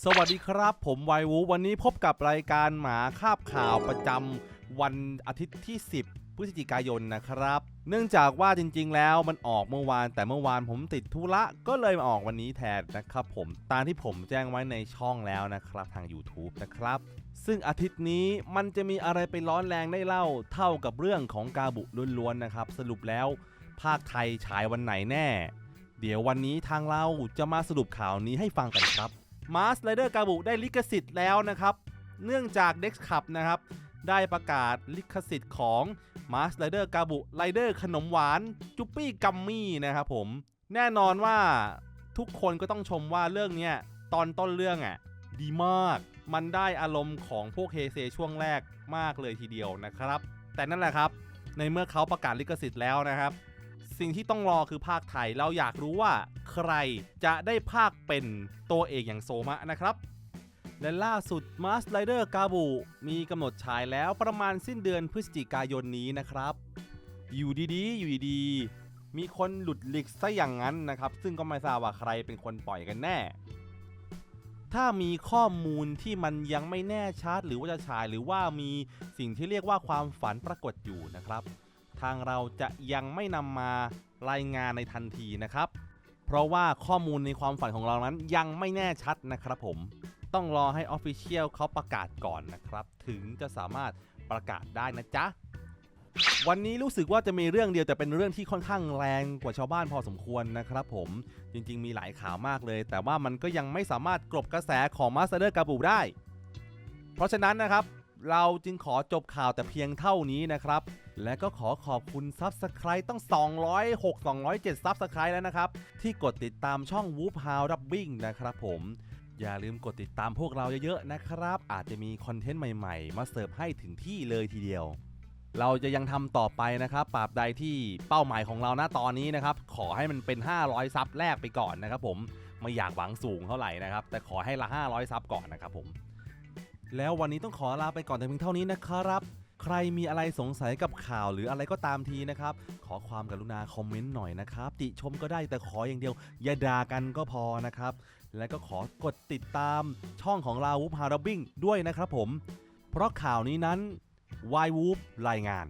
สวัสดีครับ ผมไววูวันนี้พบกับรายการหมาคาบข่าวประจำวันอาทิตย์ที่ 10 พฤศจิกายนนะครับ เนื่องจากว่าจริง ๆ แล้วมันออกเมื่อวานแต่เมื่อวานผมติดธุระก็เลยมาออกวันนี้แทนนะครับผมตามที่ผมแจ้งไว้ในช่องแล้วนะครับทาง YouTube นะครับ ซึ่งอาทิตย์นี้มันจะมีอะไรไปร้อนแรงได้เล่าเท่ากับเรื่องของกาบุล้วนๆนะครับ สรุปแล้ว ภาคไทยฉายวันไหนแน่ เดี๋ยววันนี้ทางเราจะมาสรุปข่าวนี้ให้ฟังกันครับ มาส r เดอร์กาบุได้ลิขสิทธิ์แล้วนะครับ เนื่องจาก Dex Club นะครับ ได้ประกาศลิขสิทธิ์ของมาส r เดอร์กาบุไรเดอร์ขนมหวานจุปปี้กัมมี่นะครับผม แน่นอนว่าทุกคนก็ต้องชมว่าเรื่องเนี้ยตอนต้นเรื่องอะดีมาก มันได้อารมณ์ของพวกเฮเซช่วงแรกมากเลยทีเดียวนะครับ แต่นั่นแหละครับ ในเมื่อเขาประกาศลิขสิทธิ์แล้วนะครับ สิ่งที่ต้องรอคือภาคไทย เราอยากรู้ว่าใครจะได้ภาคเป็นตัวเอกอย่างโซมะนะครับ และล่าสุด m a s Rider กาบูมีกำหนดฉายแล้วประมาณสิ้นเดือนพฤศจิกายนนี้นะครับ อยู่ดีๆ อยู่ดีๆ มีคนหลุดลิกซะอย่างนั้นนะครับ ซึ่งก็ไม่ทราบว่าใครเป็นคนปล่อยกันแน่ ถ้ามีข้อมูลที่มันยังไม่แน่ชัดหรือว่าจะฉายหรือว่ามีสิ่งที่เรียกว่าความฝันปรากฏอยู่นะครับ ทางเราจะยังไม่นำมารายงานในทันทีนะครับ เพราะว่าข้อมูลในความฝันของเรานั้นยังไม่แน่ชัดนะครับผม ต้องรอให้ Official เขาประกาศก่อนนะครับ ถึงจะสามารถประกาศได้นะจ๊ะ วันนี้รู้สึกว่าจะมีเรื่องเดียวแต่เป็นเรื่องที่ค่อนข้างแรงกว่าชาวบ้านพอสมควรนะครับผม จริงๆ มีหลายข่าวมากเลย แต่ว่ามันก็ยังไม่สามารถกลบกระแสของ Master กาบูได้ เพราะฉะนั้นนะครับ เราจึงขอจบข่าวแต่เพียงเท่านี้นะครับ และก็ขอขอบคุณซับสไครต์ต้อง 206 207ซับสไครต์แล้วนะครับ ที่กดติดตามช่อง Whoop How Dubbing นะครับผม อย่าลืมกดติดตามพวกเราเยอะๆนะครับ อาจจะมีคอนเทนต์ใหม่ๆ มาเสิร์ฟให้ถึงที่เลยทีเดียว เราจะยังทำต่อไปนะครับปราบใดที่เป้าหมายของเราณตอนนี้นะครับ ขอให้มันเป็น 500 ซับแรกไปก่อนนะครับผมไม่อยากหวังสูงเท่าไหร่นะครับ แต่ขอให้ละ 500 ซับก่อนนะครับผม แล้ววันนี้ต้องขอลาไปก่อนแต่เพียงเท่านี้นะครับ ใครมีอะไรสงสัยกับข่าวหรืออะไรก็ตามทีนะครับ ขอความกรุณาคอมเมนต์หน่อยนะครับ ติชมก็ได้แต่ขออย่างเดียว อย่าด่ากันก็พอนะครับ และก็ขอกดติดตามช่องของเราวูฟฮาร์ดบิ้งด้วยนะครับผม เพราะข่าวนี้นั้นวายวูฟรายงาน